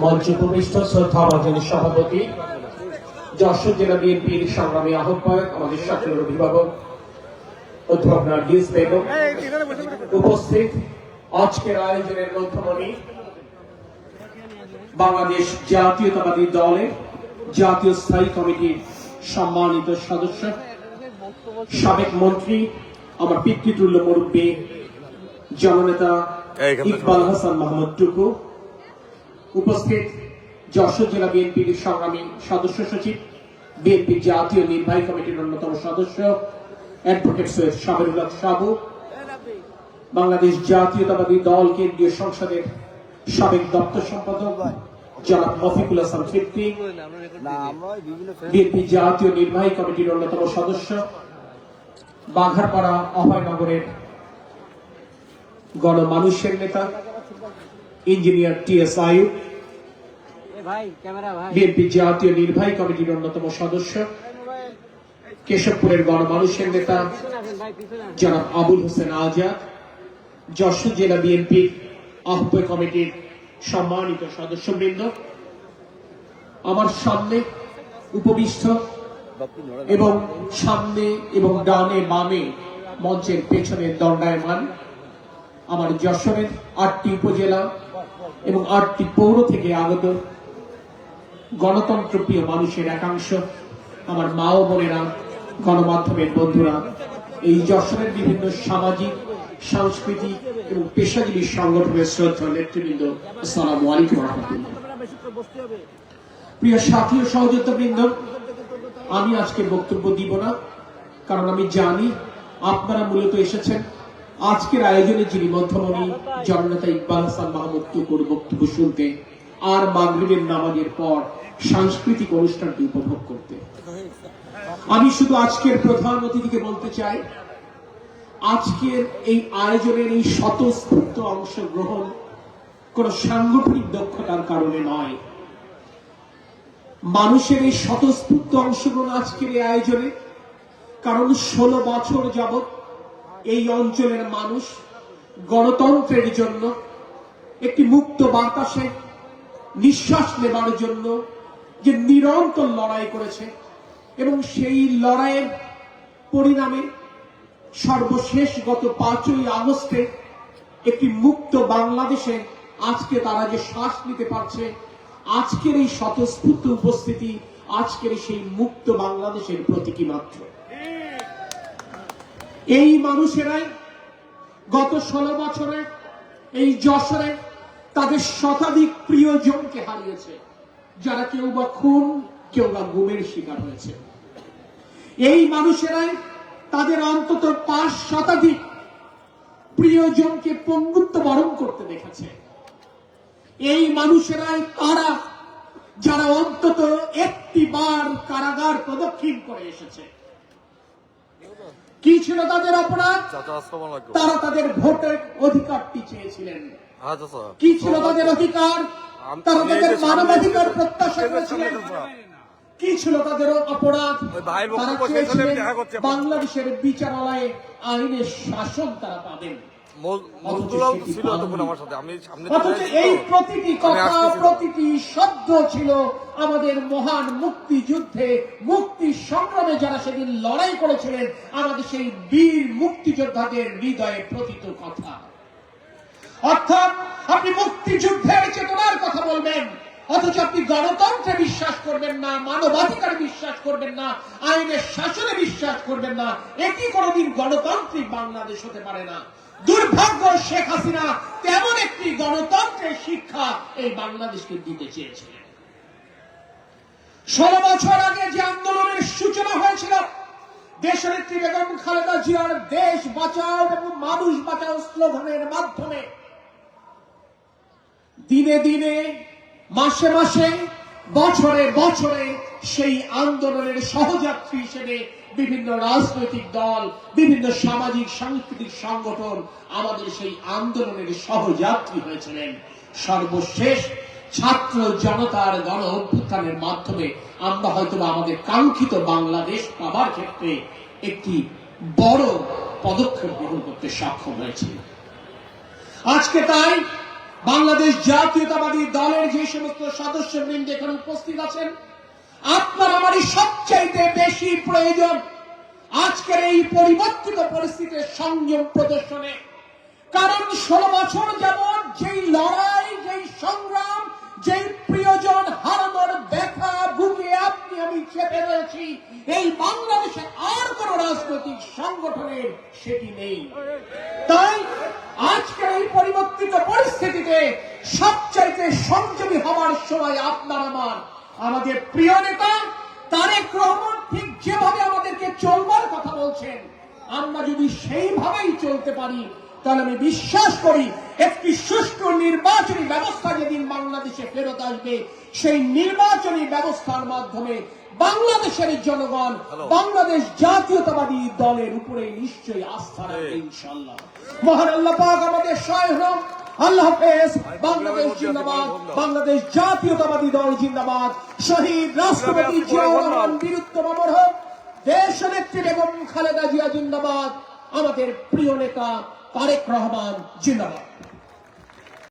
মঞ্চে উপবিষ্ট শ্রদ্ধা মহাজনের সভাপতি যশোর জেলা বিএনপির সংগ্রামী আহ্বায়ক আমাদের সকলের অভিভাবক অধ্যাপক নার্গিস বেগম উপস্থিত আজকের আয়োজনের মধ্যমণি বাংলাদেশ জাতীয়তাবাদী দলের জাতীয় স্থায়ী কমিটির সম্মানিত সদস্য সাবেক মন্ত্রী আমার পিতৃতুল্য মুরব্বী জননেতা ইকবাল হাসান মাহমুদ টুকু উপস্থিত যশোর জেলা বিএনপির সংগ্রামী সদস্য সচিব, বিএনপির জাতীয় নির্বাহী কমিটির অন্যতম সদস্য, অ্যাডভোকেট সৈয়দ শাহরুল সাবু, বাংলাদেশ জাতীয়তাবাদী দল কেন্দ্রীয় সংসদের সাবেক দপ্তর সম্পাদক জনাব মফিকুল হাসান তৃপ্তি, বিএনপি জাতীয় নির্বাহী কমিটির অন্যতম সদস্য, বাঘারপাড়া অভয়নগরের গণমানুষের নেতা, ইঞ্জিনিয়ার টি এস আয়ু ভাই ক্যামেরা ভাই বিএনপি জাতীয় নির্বাহী কমিটির অন্যতম সদস্য, কেশবপুরের গণমানুষের নেতা, জনাব আবুল হোসেন আজাদ, যশোর জেলা বিএনপির আহ্বায়ক কমিটির সম্মানিত সদস্যবৃন্দ, আমার সামনে উপবিষ্ট এবং সামনে এবং ডানে বামে মঞ্চের পেছনে দণ্ডায়মান আমার যশোরের আটটি উপজেলা এবং আটটি পৌর থেকে আগত গণতন্ত্র প্রিয় মানুষের একাংশ, আমার মা ও বোনেরা, গণমাধ্যমের বন্ধুরা, এই যশোরের বিভিন্ন সামাজিক, সাংস্কৃতিক এবং পেশাজীবী সংগঠনের শ্রদ্ধা নেতৃবৃন্দ, আসসালামু আলাইকুম রহমতুল্লাহ। প্রিয় সাথী ও সহযোগিতা বৃন্দ আমি আজকে বক্তব্য দিব না, কারণ আমি জানি আপনারা মূলত এসেছেন। আজকের আয়োজনে যিনি মধ্যমণি, জননেতা ইকবাল হাসান মাহমুদ টুকুর বক্তব্য শুনতে। আর মাগরিবের নামাজের পর সাংস্কৃতিক অনুষ্ঠানটি উপভোগ করতে। আমি শুধু আজকের প্রধান অতিথিকে বলতে চাই, আজকের এই আয়োজনের এই স্বতঃস্ফূর্ত অংশগ্রহণ কোন সাংগঠনিক দক্ষতার কারণে নয়। মানুষের এই স্বতঃস্ফূর্ত অংশগ্রহণ আজকের এই আয়োজনে, কারণ ষোলো বছর যাবৎ এই অঞ্চলের মানুষ গণতন্ত্রের জন্য একটি মুক্ত বাতাসে নিঃশ্বাস নেবার জন্য যে নিরন্তর লড়াই করেছে এবং সেই লড়াইয়ের পরিণামে সর্বশেষ গত পাঁচই আগস্টে একটি মুক্ত বাংলাদেশে আজকে তারা যে শ্বাস নিতে পারছে, আজকের এই স্বতঃস্ফূর্ত উপস্থিতি, আজকের সেই মুক্ত বাংলাদেশের প্রতীকী মাত্র। এই মানুষেরাই গত ষোলো বছরে, এই যশোরে তাদের শতাধিক প্রিয়জনকে হারিয়েছে যারা কেউ বা খুন কেউ বা গুমের শিকার হয়েছে। এই মানুষেরাই তাদের অন্তত পাঁচ শতাধিক প্রিয়জনকে পঙ্গুত্ব বরণ করতে দেখেছে। এই মানুষেরাই তারা যারা অন্তত একটি বার কারাগার প্রদক্ষিণ করে এসেছে। কি ছিল তাদের অপরাধ? তারা তাদের ভোটের অধিকারটি চেয়েছিলেন। কি ছিল তাদের অধিকার? তারা তাদের মানবাধিকার প্রত্যাশা করেছিলেন। কি ছিল তাদের অপরাধ? বাংলাদেশের বিচারালয়ে আইনের শাসন তারা পাবেন। ছিল তখন আমার সাথে। আমি সামনে চলে অথচ এসেছি এই প্রতিটি কথা প্রতিটি শব্দ ছিল আমাদের মহান মুক্তিযুদ্ধে মুক্তি সংগ্রামে যারা সেদিন লড়াই করেছিলেন আমাদের সেই বীর মুক্তিযোদ্ধাদের হৃদয়ে প্রতীত কথা। অর্থাৎ আপনি মুক্তিযুদ্ধের চেতনার কথা বলবেন, অথচ আপনি গণতন্ত্রে বিশ্বাস করবেন না, মানবাধিকারে বিশ্বাস করবেন না, আইনের শাসনে বিশ্বাস করবেন না। এটি কোনোদিন গণতান্ত্রিক বাংলাদেশ হতে পারে না। দুর্ভাগ্য শেখ হাসিনা তেমন একটি গণতন্ত্রের শিক্ষা এই বাংলাদেশকে দিতে চেয়েছিলেন ষোলো বছর আগে যে আন্দোলনের সূচনা হয়েছিল দেশনেত্রী বেগম খালেদা জিয়ার দেশ বাঁচাও এবং মানুষ বাঁচাও স্লোগানের মাধ্যমে দিনে দিনে, মাসে মাসে, বছরে বছরে সেই আন্দোলনের সহযাত্রী হিসেবে বিভিন্ন রাজনৈতিক দল, বিভিন্ন সামাজিক, সাংস্কৃতিক সংগঠন আমাদের সেই আন্দোলনের সহযাত্রী হয়েছিলেন। সর্বশেষ ছাত্র জনতার গণ অভ্যুত্থানের মাধ্যমে আমরা হয়তো আমাদের কাঙ্ক্ষিত বাংলাদেশ পাবার ক্ষেত্রে একটি বড় পদক্ষেপ গ্রহণ করতে সক্ষম হয়েছি। আজকে তাই বাংলাদেশ জাতীয়তাবাদী দলের যে সমস্ত সদস্যবৃন্দ এখানে উপস্থিত আছেন, আপনার আমারই সবচাইতে বেশি প্রয়োজন আজকের এই পরিবর্তিত পরিস্থিতির সংযম প্রদর্শনে। কারণ ষোলো বছর যাবৎ যেই লড়াই, যেই সংগ্রাম, যেই প্রিয়জন হারানোর ব্যথা ভুগে আপনি আমি চেপে রয়েছি, এই বাংলাদেশে আর কোন রাজনৈতিক সংগঠনের সেটি নেই। তাই আজকের এই পরিবর্তিত পরিস্থিতিতে সবচাইতে সংযমী হওয়ার সময় আপনার আমার, আমাদের প্রিয় নেতা তারেক রহমান ঠিক যেভাবে আমাদেরকে চলবার কথা বলছেন, আমরা যদি সেইভাবেই চলতে পারি, তাহলে আমি বিশ্বাস করি একটি সুষ্ঠু নির্বাচনী ব্যবস্থা যেদিন বাংলাদেশে ফেরত আসবে, সেই নির্বাচনী ব্যবস্থার মাধ্যমে বাংলাদেশের জনগণ বাংলাদেশ জাতীয়তাবাদী দলের উপরে নিশ্চয়ই আস্থা রাখবে ইনশাল্লাহ মহান আল্লাহ পাক আমাদের সহায় আল্লাহ হাফেজ। বাংলাদেশ জিন্দাবাদ। বাংলাদেশ জাতীয়তাবাদী দল জিন্দাবাদ। শহীদ রাষ্ট্রপতি জিয়াউর রহমান বীরুত্তম অমর হোক। দেশ নেত্রী বেগম খালেদা জিয়া জিন্দাবাদ। আমাদের প্রিয় নেতা তারেক রহমান জিন্দাবাদ।